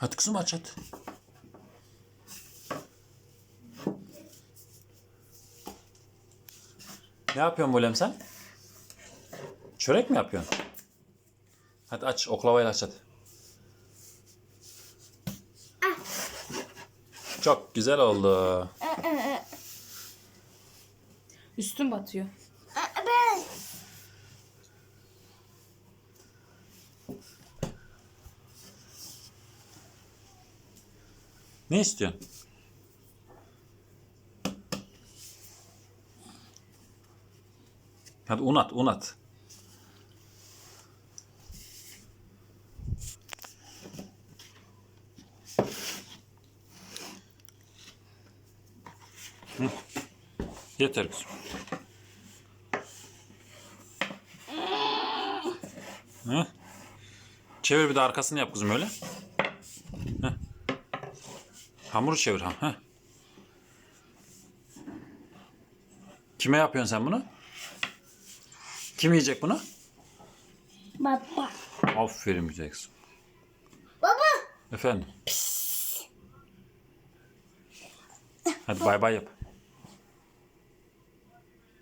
Hadi kızım aç hadi. Ne yapıyorsun Bolem sen? Çörek mi yapıyorsun? Hadi aç oklavayla aç hadi. Çok güzel oldu. Üstün batıyor. Ne istiyorsun? Hadi un at, un at. Hı. Yeter kızım. Hı. Çevir bir de arkasını yap kızım öyle. Hamuru çevir. Heh. Kime yapıyorsun sen bunu? Kim yiyecek bunu? Baba. Aferin güzel kızım. Baba. Efendim. Hadi bay bay yap.